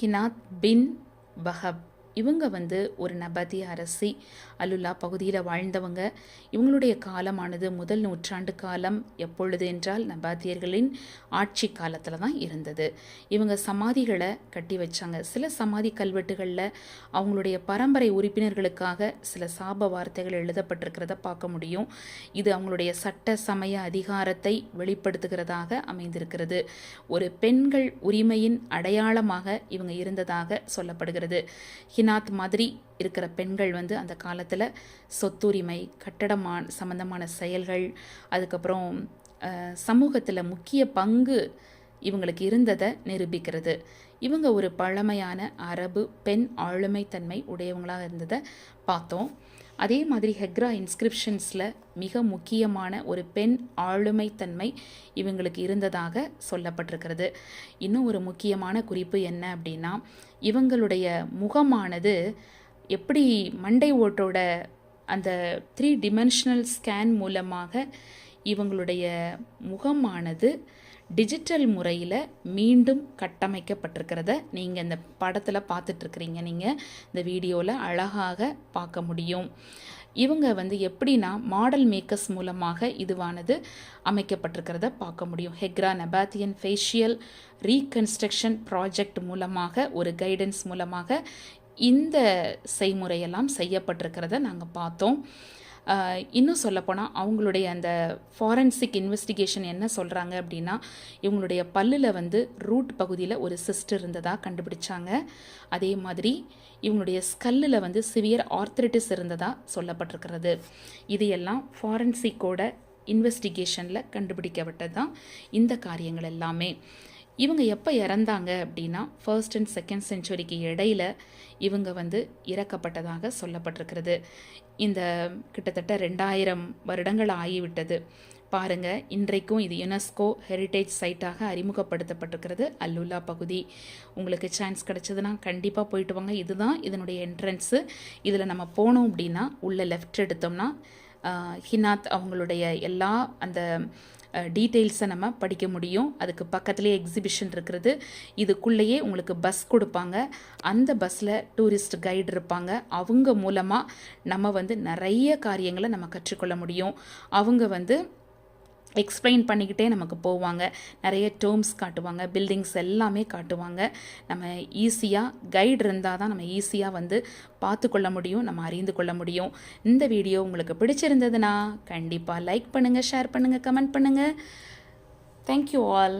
ஹினாத் பின் வஹப். இவங்க வந்து ஒரு நபதி அரசி அலுல்லா பகுதியில் வாழ்ந்தவங்க. இவங்களுடைய காலமானது முதல் நூற்றாண்டு காலம் எப்பொழுது என்றால் நபாத்தியர்களின் ஆட்சி காலத்தில் தான் இருந்தது. இவங்க சமாதிகளை கட்டி வச்சாங்க. சில சமாதி கல்வெட்டுகளில் அவங்களுடைய பரம்பரை உறுப்பினர்களுக்காக சில சாப வார்த்தைகள் எழுதப்பட்டிருக்கிறத பார்க்க முடியும். இது அவங்களுடைய சட்ட சமய அதிகாரத்தை வெளிப்படுத்துகிறதாக அமைந்திருக்கிறது. ஒரு பெண்கள் உரிமையின் அடையாளமாக இவங்க இருந்ததாக சொல்லப்படுகிறது. ஹினாத் மாதிரி இருக்கிற பெண்கள் வந்து அந்த காலத்தில் சொத்துரிமை கட்டடமான சம்பந்தமான செயல்கள் அதுக்கப்புறம் சமூகத்தில் முக்கிய பங்கு இவங்களுக்கு இருந்ததை நிரூபிக்கிறது. இவங்க ஒரு பழமையான அரபு பெண் ஆளுமைத்தன்மை உடையவங்களாக இருந்ததை பார்த்தோம். அதே மாதிரி ஹெக்ரா இன்ஸ்கிரிப்ஷன்ஸில் மிக முக்கியமான ஒரு பெண் ஆளுமைத்தன்மை இவங்களுக்கு இருந்ததாக சொல்லப்பட்டிருக்கிறது. இன்னும் ஒரு முக்கியமான குறிப்பு என்ன அப்படின்னா இவங்களுடைய முகமானது எப்படி மண்டை ஓட்டோட அந்த த்ரீ டிமென்ஷனல் ஸ்கேன் மூலமாக இவங்களுடைய முகமானது டிஜிட்டல் முறையில் மீண்டும் கட்டமைக்கப்பட்டிருக்கிறத நீங்கள் இந்த படத்தில் பார்த்துட்ருக்குறீங்க. நீங்கள் இந்த வீடியோவில் அழகாக பார்க்க முடியும். இவங்க வந்து எப்படின்னா மாடல் மேக்கர்ஸ் மூலமாக இதுவானது அமைக்கப்பட்டிருக்கிறத பார்க்க முடியும். Hegra Nabataean facial reconstruction project மூலமாக ஒரு கைடன்ஸ் மூலமாக இந்த செய்முறையெல்லாம் செய்யப்பட்டிருக்கிறத நாங்கள் பார்த்தோம். இன்னும் சொல்லப்போனால் அவங்களுடைய அந்த ஃபாரன்சிக் இன்வெஸ்டிகேஷன் என்ன சொல்கிறாங்க அப்படின்னா இவங்களுடைய பல்லில் வந்து ரூட் பகுதியில் ஒரு சிஸ்டர் இருந்ததாக கண்டுபிடிச்சாங்க. அதே மாதிரி இவங்களுடைய ஸ்கல்லில் வந்து சிவியர் ஆர்த்தரைட்டிஸ் இருந்ததாக சொல்லப்பட்டிருக்கிறது. இது எல்லாம் ஃபாரன்சிக்கோட இன்வெஸ்டிகேஷனில் கண்டுபிடிக்கப்பட்டது தான் இந்த காரியங்கள் எல்லாமே. இவங்க எப்போ இறந்தாங்க அப்படின்னா ஃபர்ஸ்ட் அண்ட் செகண்ட் செஞ்சுரிக்கு இடையில இவங்க வந்து இறக்கப்பட்டதாக சொல்லப்பட்டிருக்கிறது. இந்த கிட்டத்தட்ட ரெண்டாயிரம் வருடங்கள் ஆகிவிட்டது. பாருங்க இன்றைக்கும் இது யுனெஸ்கோ ஹெரிட்டேஜ் சைட்டாக அறிமுகப்படுத்தப்பட்டிருக்கிறது அல்லுல்லா பகுதி. உங்களுக்கு சான்ஸ் கிடச்சதுன்னா கண்டிப்பாக போயிட்டு வாங்க. இதுதான் இதனுடைய என்ட்ரன்ஸு இதில் நம்ம போனோம் அப்படின்னா உள்ளே லெஃப்ட் எடுத்தோம்னா ஹினாத் அவங்களுடைய எல்லா அந்த டீட்டெயில்ஸை நம்ம படிக்க முடியும். அதுக்கு பக்கத்துலேயே எக்ஸிபிஷன் இருக்கிறது இதுக்குள்ளேயே உங்களுக்கு பஸ் கொடுப்பாங்க. அந்த பஸ்ஸில் டூரிஸ்ட் கைடு இருப்பாங்க. அவங்க மூலமாக நம்ம வந்து நிறைய காரியங்களை நம்ம கற்றுக்கொள்ள முடியும். அவங்க வந்து எக்ஸ்பிளைன் பண்ணிக்கிட்டே நமக்கு போவாங்க. நிறைய டேர்ம்ஸ் காட்டுவாங்க. பில்டிங்ஸ் எல்லாமே காட்டுவாங்க. நம்ம ஈஸியாக கைடு இருந்தால் தான் நம்ம ஈஸியாக வந்து பார்த்து கொள்ள முடியும். நம்ம அறிந்து கொள்ள முடியும். இந்த வீடியோ உங்களுக்கு பிடிச்சிருந்ததுன்னா கண்டிப்பாக லைக் பண்ணுங்கள் ஷேர் பண்ணுங்கள் கமெண்ட் பண்ணுங்கள் தேங்க்யூ ஆல்